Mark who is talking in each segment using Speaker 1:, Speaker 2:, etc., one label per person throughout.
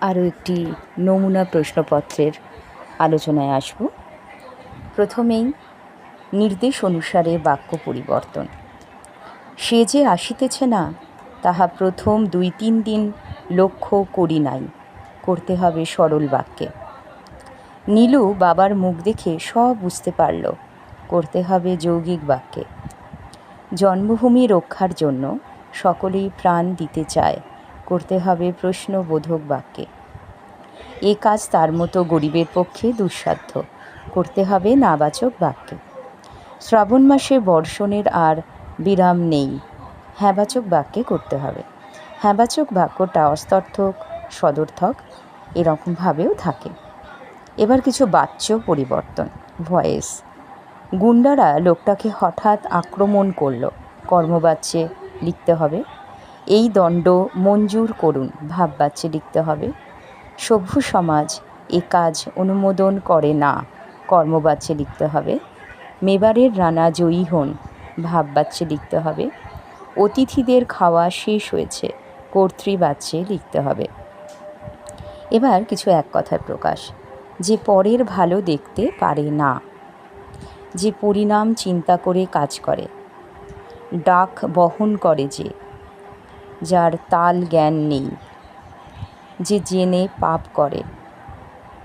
Speaker 1: আরও একটি নমুনা প্রশ্নপত্রের আলোচনায় আসব। প্রথমেই নির্দেশ অনুসারে বাক্য পরিবর্তন। সে যে আসিতেছে না, তাহা প্রথম দুই তিন দিন লক্ষ্য করি নাই, করতে হবে সরল বাক্যে। নীলু বাবার মুখ দেখে সব বুঝতে পারল, করতে হবে যৌগিক বাক্যে। জন্মভূমি রক্ষার জন্য সকলেই প্রাণ দিতে চায়। করতে হবে প্রশ্নবোধক বাক্যে। এ কাজ তার মতো গরিবের পক্ষে দুঃসাধ্য। করতে হবে নাবাচক বাক্যে। শ্রাবণ মাসে বর্ষণের আর বিরাম নেই। হ্যাঁবাচক বাক্যে করতে হবে। হ্যাঁবাচক বাক্যটা অস্তর্থক, সদর্থক এরকমভাবেও থাকে। এবার কিছু বাচ্য পরিবর্তন। ভয়েস। গুন্ডারা লোকটাকে হঠাৎ আক্রমণ করল। কর্মবাচ্যে লিখতে হবে এই দণ্ড মঞ্জুর করুন ভাববাচ্যে লিখতে হবে। সভ্য সমাজ এ কাজ অনুমোদন করে না কর্মবাচ্যে লিখতে হবে। মেবারের রানা জয়ী হন ভাববাচ্যে লিখতে হবে। অতিথিদের খাওয়া শেষ হয়েছে কর্তৃবাচ্যে লিখতে হবে। এবার কিছু এক কথার প্রকাশ। যে পরের ভালো দেখতে পারে না, যে পরিণাম চিন্তা করে কাজ করে। ডাক বহন করে যে যার তাল জ্ঞান নেই, যে জেনে পাপ করে,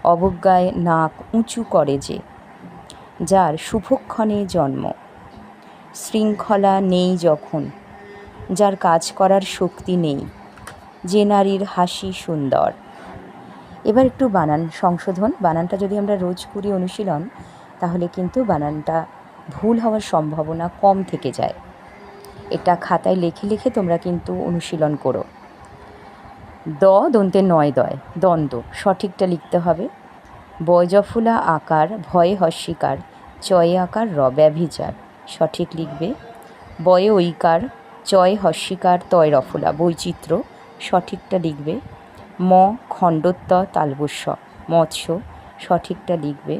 Speaker 1: অবজ্ঞায় নাক উঁচু করে যে, যার শুভক্ষণে জন্ম। শৃঙ্খলা নেই যখন, যার কাজ করার শক্তি নেই, যে নারীর হাসি সুন্দর। এবার একটু বানান সংশোধন। বানানটা যদি আমরা রোজ করি অনুশীলন, তাহলে কিন্তু বানানটা ভুল হওয়ার সম্ভাবনা কম থেকে যায়। এটা খাতায় লিখে লিখে তোমরা কিন্তু অনুশীলন করো। দ দন্তে নয় দয়, দ্বন্দ্ব, সঠিকটা লিখতে হবে। বয়জফুলা আকার, ভয়ে হস্যিকার চয়ে আকার র ব্যভিচার সঠিক লিখবে। বয়ে ঐকার, চয় হস্যিকার তয় রফুলা, বৈচিত্র্য, সঠিকটা লিখবে। ম খণ্ডত্ব, তালবস্য মৎস্য সঠিকটা লিখবে।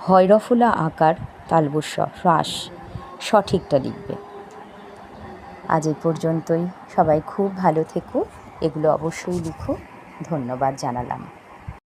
Speaker 1: হয়রফুলা আকার, তালবস্য, হ্রাস, সঠিকটা লিখবে। আজ এই পর্যন্তই। সবাই খুব ভালো থেকো। এগুলো অবশ্যই লিখো। ধন্যবাদ জানালাম।